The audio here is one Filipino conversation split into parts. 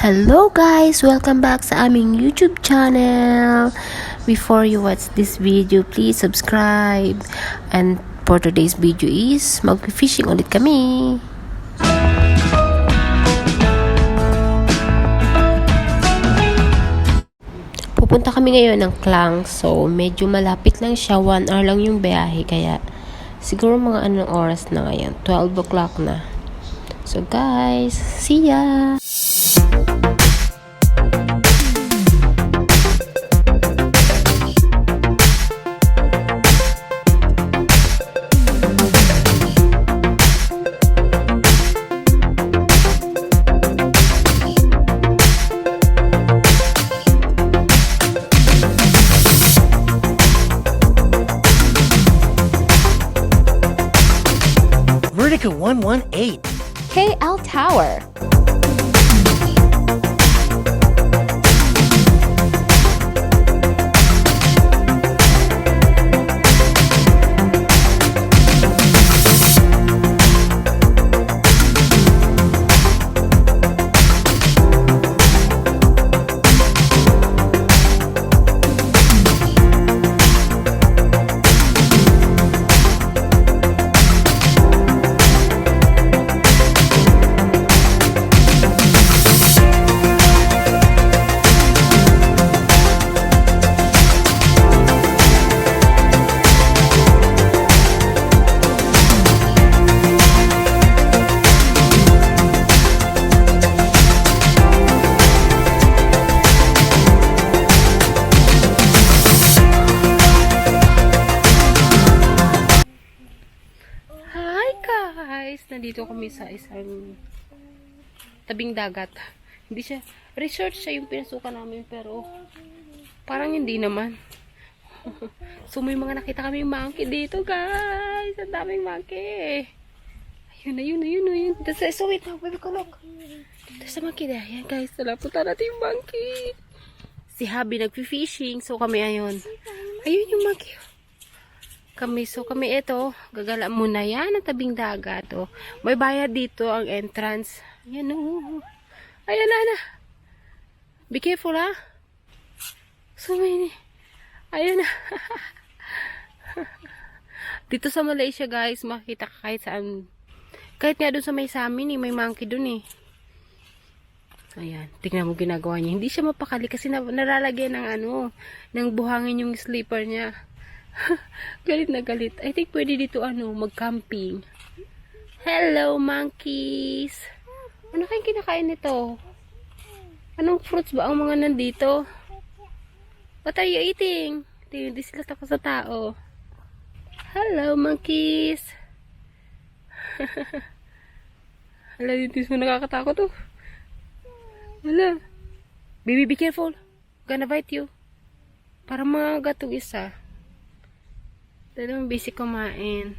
Hello guys! Welcome back sa aming YouTube channel. Before you watch this video, please subscribe. And for today's video is mag-fishing ulit kami. Pupunta kami ngayon ng Klang. So, medyo malapit lang siya. 1 hour lang yung biyahe. Kaya, siguro mga anong oras na ngayon. 12 o'clock na. So, guys, see ya! Vertica 118. KL Tower. Nandito kami sa isang tabing dagat. Hindi siya, resort siya yung pinasukan namin pero parang hindi naman. so may mga nakita kami monkey dito guys. Ang daming monkey. Ayun, ayun, ayun, ayun. That's so wait now, baby ko look. There's a monkey there. Yan guys, nalaputan natin yung monkey. Si Habi nagfi-fishing. So kami ayun. Ayun yung monkey kami. So, kami ito, gagala muna yan ang tabing dagat. Oh. May bayad dito ang entrance. Ayan, oh. Ayan na, na. Be careful, ha? So, may... Ayan na. dito sa Malaysia, guys, makita ka kahit saan. Kahit nga doon sa may samin, eh, may monkey doon, eh. Ayan, tingnan mo ginagawa niya. Hindi siya mapakali kasi na, nalalagyan ng ano, ng buhangin yung slipper niya. galit na galit. I think pwede dito ano, mag-camping. Hello, monkeys! Ano kayong kinakain nito? Anong fruits ba ang mga nandito? What are you eating? Hindi, hindi sila takot sa tao. Hello, monkeys! Hala, dito mo nakakatakot oh. Hala. Baby, be careful. Gonna bite you. Para mga gatong isa. Talagang busy kumain.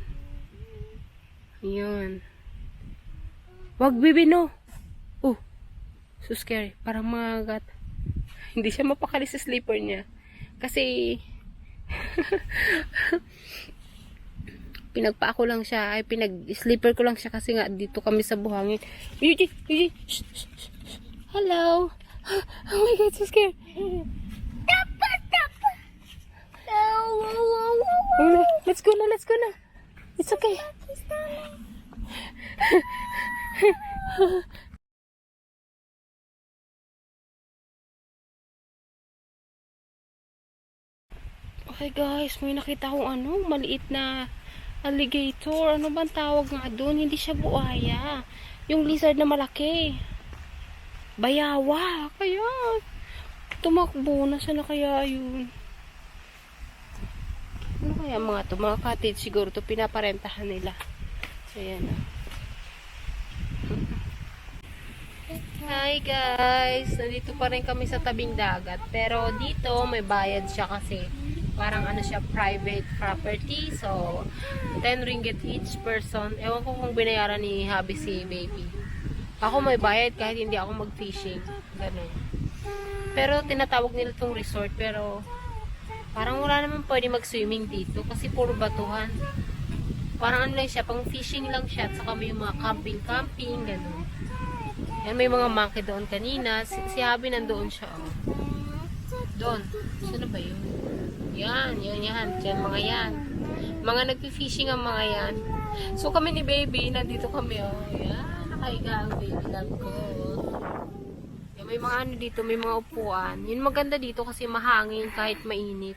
Yun. Wag bibi no. Oh. So scary. Parang mga gat. Hindi siya mapakali sa sleeper niya. Kasi pinagpa ko lang siya. Ay pinag-sleeper ko lang siya kasi nga dito kami sa buhangin. Yuji, Yuji. Hello. Oh my god, so scared. Oh, no. Let's go na, let's go na. It's okay. Okay guys, may nakita akong ano, maliit na alligator. Ano bang tawag nga doon? Hindi siya buaya. Yung lizard na malaki. Bayawa. Kaya, tumakbo. Nasaan na kaya yun? Ano kaya mga to? Mga cottage siguro to pinaparentahan nila. So, yan ah. Hi guys! Nandito pa rin kami sa tabing dagat. Pero dito may bayad siya kasi parang ano siya private property. So 10 ringgit each person. Ewan ko kung binayaran ni Habi si baby. Ako may bayad kahit hindi ako mag-fishing. Ganun. Pero tinatawag nila tong resort pero Parang wala naman pwede mag-swimming dito kasi puro batuhan. Parang ano lang siya, pang fishing lang siya at saka may mga camping-camping, gano'n. Yan, may mga monkey doon kanina. Si, si nandoon siya, oh. Doon. Na ba yun? Yan, yan, yan. Yan, mga yan. Mga nagpi-fishing ang mga yan. So, kami ni baby, nandito kami, oh. Yan, nakahiga ang baby love ko. May mga ano dito, may mga upuan. Yun maganda dito kasi mahangin kahit mainit.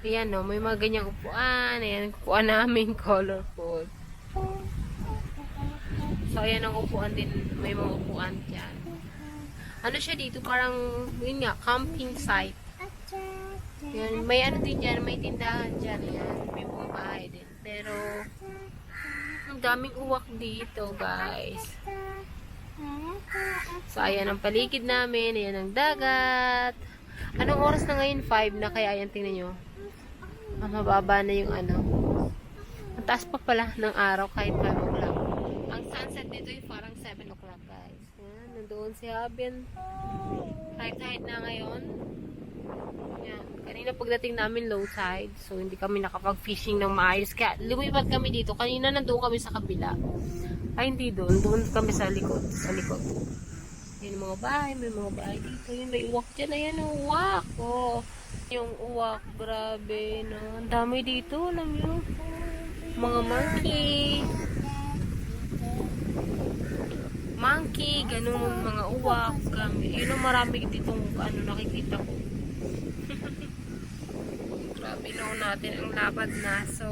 Ayan, no, may mga ganyang upuan. Ayan, upuan namin, colorful. So, ayan ang upuan din. May mga upuan dyan. Ano siya dito? Parang, yun nga, camping site. Yan, may ano din dyan, may tindahan dyan. Yan, may mga bahay din. Pero, ang daming uwak dito, guys. So, ayan ang paligid namin. Ayan ang dagat. Anong oras na ngayon? 5 na kaya. Ayan, tingnan nyo. Ah, mababa na yung ano. Ang taas pa pala ng araw kahit 5 o'clock. Ang sunset dito ay parang 7 o'clock, guys. Yan, nandoon si Habin. Kahit-kahit na ngayon. Yan. Kanina pagdating namin low tide, so hindi kami nakapag-fishing ng maayos. Kaya lumipat kami dito. Kanina nandoon kami sa kabila. Ay, hindi doon. Doon kami sa likod. Sa likod. Yan mga bahay. May mga bahay dito. Yun, may uwak dyan. Ayan, uwak. Oh. Yung uwak. Grabe, no. Ang dami dito. Alam nyo. Mga monkey. Monkey. Ganun. Mga uwak. Kami. Yun ang marami ditong ano, nakikita ko. Grabe noon natin ang lapad na. So,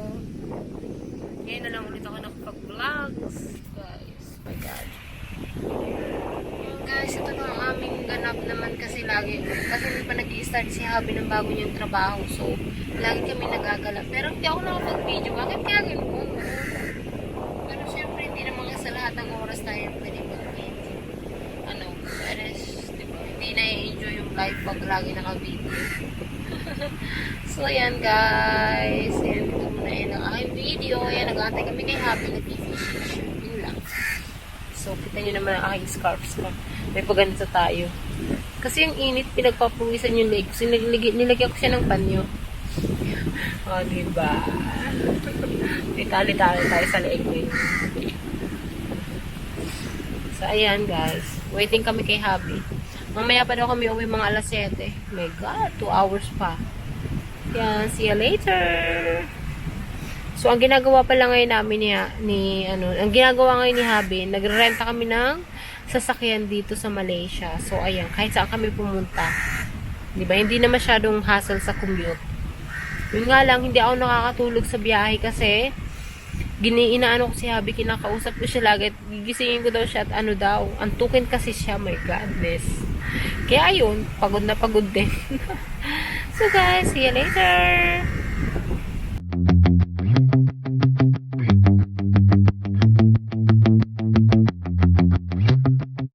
ngayon na lang ulit ako nakapag-vlogs. Guys, my God. Guys, ito na ang aming ganap naman kasi lagi. Kasi hindi pa nag start si Habi ng bago niyang trabaho. So, lagi kami nagagala. Pero hindi ako nakapag-video. Bakit kaya ganun? Pero syempre, hindi naman sa lahat ng oras tayo pwede mag-video. Ano, pero, di ba, hindi na-enjoy yung life pag lagi naka-video. So, ayan guys. Ayan, ito muna yun ang aking video. Ayan, nag-aantay kami kay Happy na fish Yun lang. So, kita nyo naman ang aking scarves ko. May paganito tayo. Kasi yung init, pinagpapawisan yung leg. So, nilag nilagyan ko siya ng panyo. O, oh, diba? May tali-tali tayo sa leg ko yun. So, ayan guys. Waiting kami kay Happy. Mamaya pa daw kami uwi mga alas 7. My God, 2 hours pa. Yan, see you later. So, ang ginagawa pala ngayon namin ni, ni ano, ang ginagawa ngayon ni Habi, nagrerenta kami ng sasakyan dito sa Malaysia. So, ayan, kahit saan kami pumunta. Di ba? Hindi na masyadong hassle sa commute. Yun nga lang, hindi ako nakakatulog sa biyahe kasi giniinaano ko si Habi, kinakausap ko siya lagi gigisingin ko daw siya at ano daw, antukin kasi siya, my godness. Kaya ayun, pagod na pagod din. so guys, see you later!